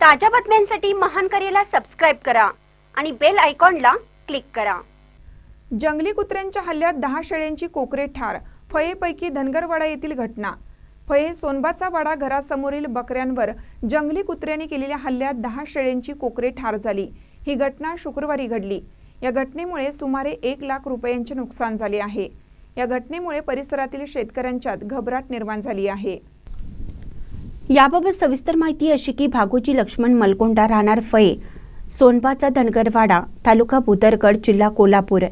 ताज्या बातम्यांसाठी महान करेला सबस्क्राईब करा आणि बेल आयकॉनला क्लिक करा. जंगली कुत्र्यांच्या हल्ल्यात दहा शेळ्यांची कोकरे ठार फयेपैकी धनगरवाडा येथील घटना. फये सोनबाचा वाडा घरासमोरील बकऱ्यांवर जंगली कुत्र्यांनी केलेल्या हल्ल्यात दहा शेळ्यांची कोकरे ठार झाली. ही घटना शुक्रवारी घडली. या घटनेमुळे सुमारे एक लाख रुपयांचे नुकसान झाले आहे. या घटनेमुळे परिसरातील शेतकऱ्यांच्यात घबराट निर्माण झाली आहे. याबाबत सविस्तर माहिती अशी की भागोजी लक्ष्मण मलकोंडा राहणार फये सोनबाचा धनगरवाडा तालुका भुदरगड जिल्हा कोल्हापूर.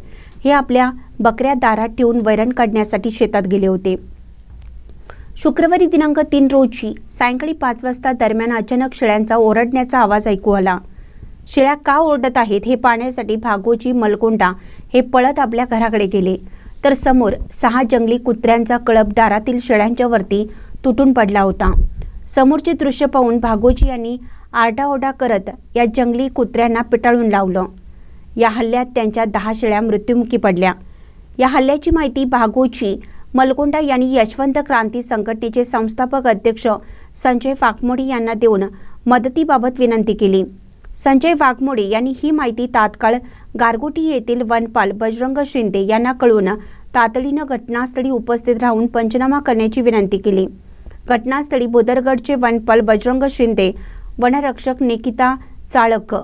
हे आपल्या बकऱ्या दारात ठेवून वैरण काढण्यासाठी शेतात गेले होते. शुक्रवारी दिनांक तीन रोजी सायंकाळी पाच वाजता दरम्यान अचानक शेळ्यांचा ओरडण्याचा आवाज ऐकू आला. शेळ्या का ओरडत आहेत हे पाहण्यासाठी भागोजी मलकोंडा हे पळत आपल्या घराकडे गेले. तर समोर सहा जंगली कुत्र्यांचा कळप दारातील शेळ्यांच्या वरती तुटून पडला होता. समोरचे दृश्य पाहून भागोजी यांनी आरडाओरडा करत या जंगली कुत्र्यांना पिटाळून लावलं. या हल्ल्यात त्यांच्या दहा शेळ्या मृत्युमुखी पडल्या. या हल्ल्याची माहिती भागोजी मलगोंडा यांनी यशवंत क्रांती संघटनेचे संस्थापक अध्यक्ष संजय वाघमोडी यांना देऊन मदतीबाबत विनंती केली. संजय वाघमोडे यांनी ही माहिती तात्काळ गारगोटी येथील वनपाल बजरंग शिंदे यांना कळून तातडीनं घटनास्थळी उपस्थित राहून पंचनामा करण्याची विनंती केली. घटनास्थळी बोदरगडचे वनपाल बजरंग शिंदे वनरक्षक निकिता चाळक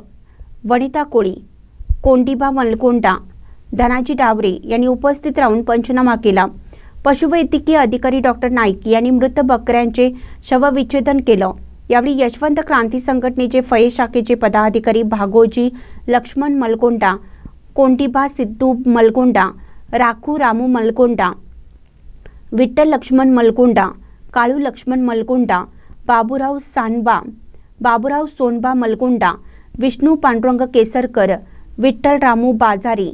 वनिता कोळी कोंडिबा मलकोंडा धनाजी डावरे यांनी उपस्थित राहून पंचनामा केला. पशुवैद्यकीय अधिकारी डॉक्टर नाईक यांनी मृत बकऱ्यांचे शवविच्छेदन केलं. यावेळी यशवंत क्रांती संघटनेचे फये शाखेचे पदाधिकारी भागोजी लक्ष्मण मलकोंडा कोंडिबा सिद्धू मलकोंडा राखू रामू मलकोंडा विठ्ठल लक्ष्मण मलकोंडा काळू लक्ष्मण मलकुंडा बाबूराव सानबा बाबूराव सोनबा मलकुंडा विष्णू पांडुरंग केसरकर विठ्ठल रामू बाजारी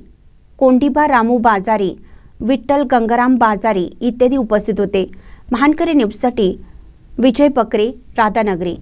कोंडिबा रामू बाजारी विठ्ठल गंगाराम बाजारी इत्यादी उपस्थित होते. महानकरी न्यूजसाठी विजय बकरे राधानगरी.